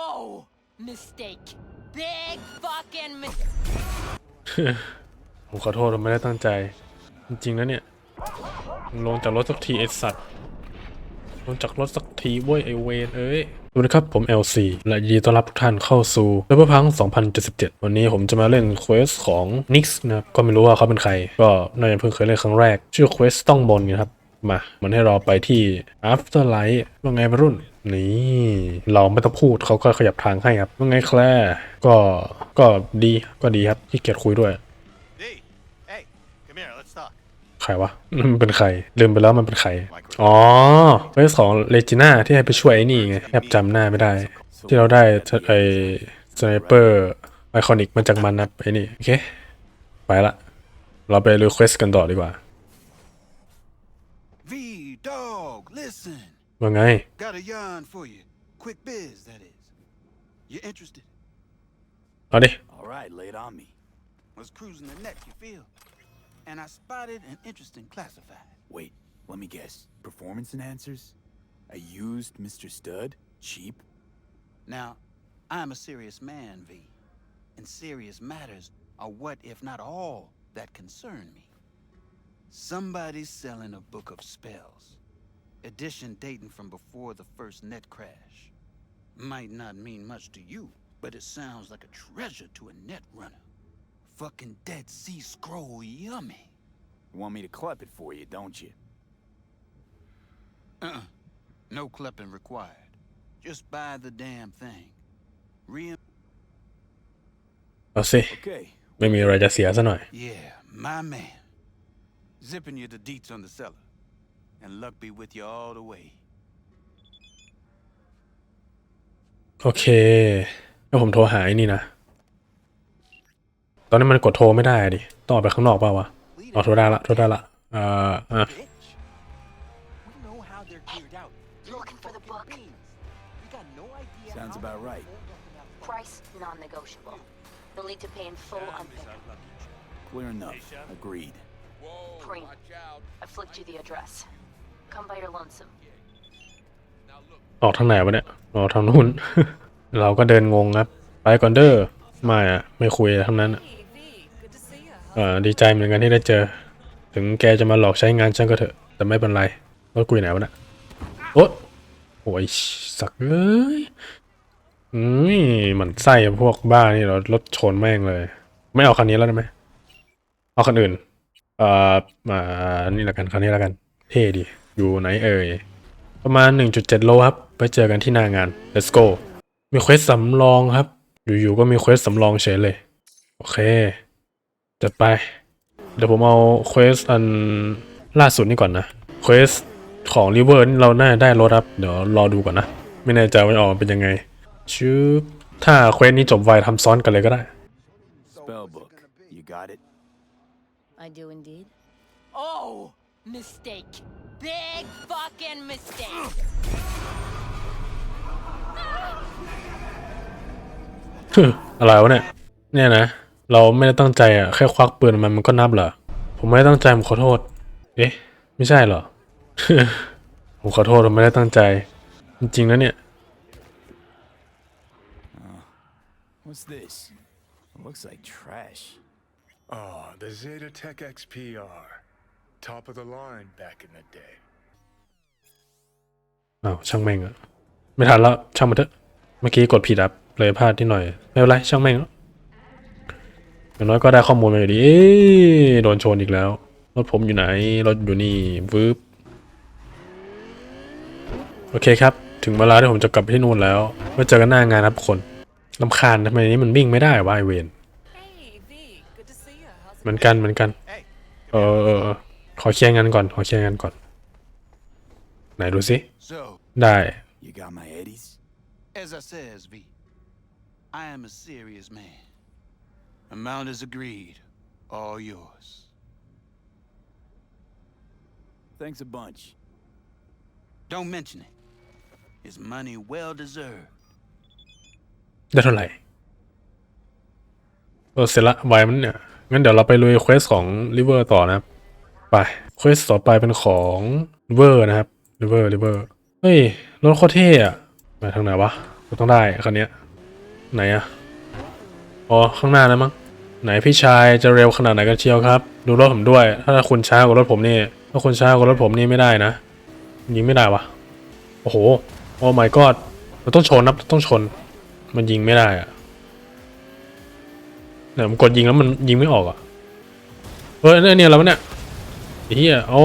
Oh, mistake. Big fucking mistake. ผมขอโทษผมไม่ได้ตั้งใจ จริงๆนะเนี่ยลงจากรถสักทีไอสัตว์ลงจากรถสักทีเว้ยไอเวนเอ้ยสวัสดีครับผม LC และยินดีต้อนรับทุกท่านเข้าสู่เ e เ e อร์พัง2077 วันนี้ผมจะมาเล่นเควสของ Nix นะครับก็ไม่รู้ว่าเขาเป็นใคร ก็น่าจะเพิ่งเคยเล่นครั้งแรก ชื่อเควสต้องบนนะครับ มา มันให้เราไปที่ Afterlight ว่าไงวัยรุ่น นี่เราไม่ต้องพูดเขาก็ขยับทางให้ครับว่าไงแคลร์ก็ก็ดีก็ดีครับที่เกียจคุยด้วย hey, come here, let's talk. ใครวะมันเป็นใคร ลืมไปแล้วมันเป็นใคร อ๋อเรื่องของเลจิน่าที่ให้ไปช่วยไอ้นี่ไงแอบจำหน้าไม่ได้ ที่เราได้ไอสไนเปอร์ไอคอนิกมาจากมันนะไอ้นี่ โอเค ไปละ เราไปรีเควสกันต่อดีกว่า V dog, listen. ว่าไง Got a yarn for you. Quick biz, that is. You interested? เอาดิ All right, lay it on me. Was cruising the net, you feel? And I spotted an interesting classified. Wait, let me guess. Performance enhancers? A used Mr. Stud? Cheap? Now, I'm a serious man, V. And serious matters are what, if not all, that concern me. Somebody's selling a book of spells. edition dating from before the first net crash. Might not mean much to you, but it sounds like a treasure to a net runner. Fucking Dead Sea Scroll yummy. You want me to clip it for you, don't you? Uh-uh. No clipping required. Just buy the damn thing. Real. oh, see. Okay. Maybe you're right, I yes, I know. Yeah, my man. Zipping you the deets on the seller. And luck be with you all the way. โอเคแล้วผมโทรหาไอ้นี่นะ ตอนนี้มันกดโทรไม่ได้ดิ ต้องออกไปข้างนอกเปล่าวะอ๋อโทรได้ละ โทรได้ละเอ่ออะ Bitch. We know how they're geared out. Looking for the book. We got no idea. Sounds how about they're right. old enough to- Price non-negotiable. You'll need to pay in full on pickup. Clear enough. Agreed. Preem, I flicked you the address. Come by your lonesome. ออกทางไหนวะเนี่ยออกทางนู้น เราก็เดินงงครับ ไปก่อนเด้อไม่อะไม่คุยทั้งนั้นอะเออดีใจเหมือนกันที่ได้เจอ ถึงแกจะมาหลอกใช้งานฉันก็เถอะ แต่ไม่เป็นไรรถกูอยู่ไหนวะเนี่ยโอ๊ยโอ้ยสักเอ้ยอืมหมันไส้พวกบ้านี่เรารถชนแม่งเลย ไม่เอาคันนี้แล้วได้ไหมเอาคันอื่น เอ่อมานี่ละกันคันนี้ละกัน เท่ดี อยู่ไหนเอ่ย ประมาณ 1.7 โลครับ ไปเจอกันที่หน้างาน let's go มีเควสสำรองครับ อยู่ๆก็มีเควสสำรองเฉยเลย โอเค จัดไป เดี๋ยวผมเอาเควสอันล่าสุดนี่ก่อนนะ เควสของริเวอร์นี่เราน่าจะได้รถครับ เดี๋ยวรอดูก่อนนะ ไม่แน่ใจว่าจะออกมาเป็นยังไงชืบถ้าเควสนี้จบไวทำซ้อนกันเลยก็ได้ Spellbook. You got it? I do indeed. Oh, mistake. Big fucking mistake. ฮึอะไรวะเนี่ย เนี่ยนะ เราไม่ได้ตั้งใจอะ แค่ควักปืนมันมันก็นับเหรอ ผมไม่ได้ตั้งใจผมขอโทษ เอ๊ะ ไม่ใช่เหรอ ผมขอโทษผมไม่ได้ตั้งใจ จริงๆนะเนี่ย What's this? looks like trash. Oh, the Zeta Tech XPR. Top of the line back in the day. อ้าวช่างแม่งอะไม่ทันแล้วช่างมันเถอะเมื่อกี้กดผิดอับเลยพลาดที่หน่อย ไม่เป็นไรช่างแม่งแล้วอย่างน้อยก็ได้ข้อมูลมาอยู่ดีเอ๊ะโดนชนอีกแล้วรถผมอยู่ไหนรถอยู่นี่วืบโอเคครับ ถึงเวลาที่ผมจะกลับไปที่นู่นแล้วไว้เจอกันหน้างานครับทุกคนลำคาญทำไมนี้มันวิ่งไม่ได้วะไอเวน Hey, V. Good to see you. How's เหมือนกันเหมือนกัน Hey, เออเออเออ ขอเคลียร์งานก่อน ขอเคลียร์งานก่อน ไหนดูสิ So, ได้ You got my eddies? as I says, V, I am a serious man. Amount is agreed. All yours. Thanks a bunch. Don't mention it. It's money well deserved. ได้เท่าไหร่เออเสร็จละไวมันเนี่ย งั้นเดี๋ยวเราไปลุยเควสของริเวอร์ต่อนะครับ ไปเควสต่อไปเป็นของริเวอร์นะครับริเวอร์ริเวอร์เฮ้ยรถโคตรเท่อะมาทางไหนวะกูต้องได้คันนี้ไหนอะอ๋อข้างหน้านะมั้งไหนพี่ชายจะเร็วขนาดไหนกันเชียวครับ ดูรถผมด้วย ถ้าคุณช้ากว่ารถผมนี่ถ้าคุณช้ากว่ารถผมนี่ไม่ได้นะยิงไม่ได้วะโอ้โหโอ้ my god เราต้องชนนะต้องชน มันยิงไม่ได้อะเนี่ยมันกดยิงแล้วมันยิงไม่ออกอะเฮ้ยเนี่ยเนี่ยแล้วเนี่ย เฮียโอ้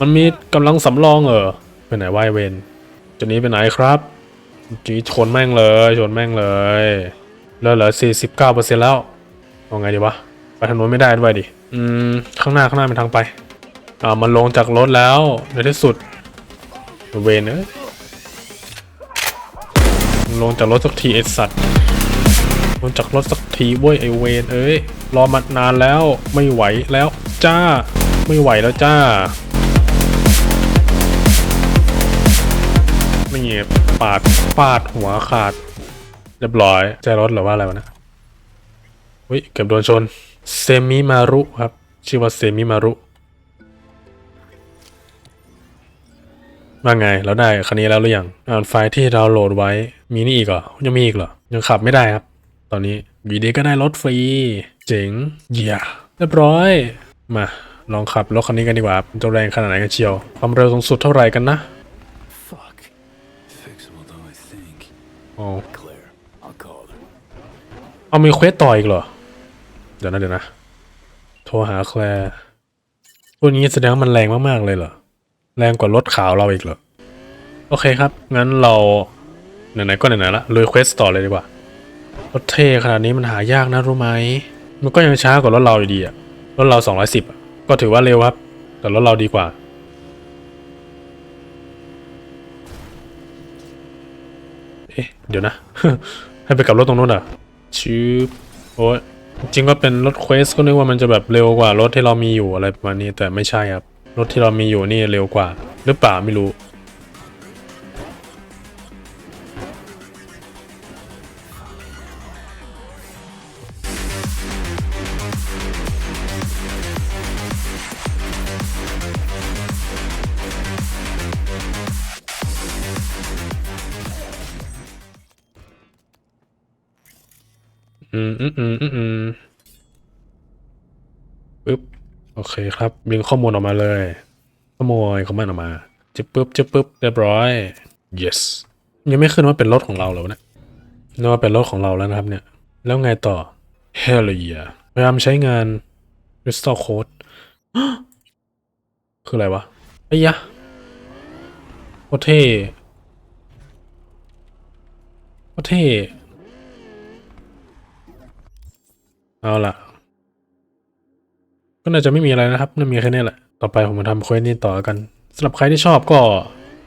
มันมีกำลังสำรองเหรอไปไหนวายเวนจะหนี้ไปไหนครับจีชนแม่งเลยชนแม่งเลยแล้วเหลือสี่สิบเก้าเปอร์เซ็นต์แล้วเอาไงดีวะไปทางโน้นไม่ได้ด้วยดิอืมข้างหน้าข้างหน้าเป็นทางไปอ่ามันลงจากรถแล้วในที่สุดเวนเอ้ยลงจากรถสักทีไอสัตว์ลงจากรถสักทีเว้ยไอเวนเอ้ยรอมานานแล้วไม่ไหวแล้วจ้า ไม่ไหวแล้วจ้าไม่เงียบปาดปาดหัวขาด เรียบร้อยใจรถหรือว่าอะไรวะนะอุ้ยเกือบโดนชน เซมิมารุครับ ชื่อว่าเซมิมารุว่าไงเราได้คันนี้แล้วหรือยังอ่านไฟล์ที่เราโหลดไว้มีนี่อีกเหรอยังมีอีกเหรอยังขับไม่ได้ครับ ตอนนี้วีดีก็ได้รถฟรี เจ๋งเยี่ยเรียบร้อย มา ลองขับรถคันนี้กันดีกว่ามันจะแรงขนาดไหนกันเชียว ความเร็วสูงสุดเท่าไหร่กันนะ Fuck. Fixable though, I think. อ๋อ Claire, I'll call her. เอามีเควสต่ออีกเหรอ เดี๋ยวนะเดี๋ยวนะ โทรหาแคลร์พวกนี้แสดงว่ามันแรงมากๆเลยเหรอ แรงกว่ารถขาวเราอีกเหรอ โอเคครับ งั้นเราไหนๆก็ไหนๆละลุยเควสต่อเลยดีกว่ารถเท่ขนาดนี้มันหายากนะรู้ไหม มันก็ยังช้ากว่ารถเราอยู่ดีอะรถเรา 210อะ ก็ถือว่าเร็วครับ แต่รถเราดีกว่า เอ๊ะ เดี๋ยวนะ ให้ไปกับรถตรงนู้นเหรอะชืบโอ้ยจริงก็เป็นรถเควสก็นึกว่ามันจะแบบเร็วกว่ารถที่เรามีอยู่อะไรประมาณนี้แต่ไม่ใช่ครับ รถที่เรามีอยู่นี่เร็วกว่า หรือเปล่าไม่รู้ อืมอืมอืมอืมอืมปึ๊บโอเคครับดึงข้อมูลออกมาเลยขโมยคอมมานด์ออกมาจึ๊บปึ๊บจึ๊บปึ๊บเรียบร้อย yes ยังไม่ขึ้นว่าเป็นรถของเราแล้วนะนึกว่าเป็นรถของเราแล้วนะครับเนี่ย แล้วไงต่อ hell yeah พยายามใช้งาน restore code คืออะไรวะไอ้ยะโคเท่โคเท่ เอาล่ะก็น่าจะไม่มีอะไรนะครับน่ามีแค่นี้แหละ ต่อไปผมมาทำเควสนี้ต่อกันสำหรับใครที่ชอบก็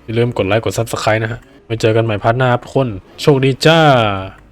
อย่าลืมกดไลค์กด Subscribe นะฮะไว้เจอกันใหม่พาร์ทหน้าครับทุกคน โชคดีจ้า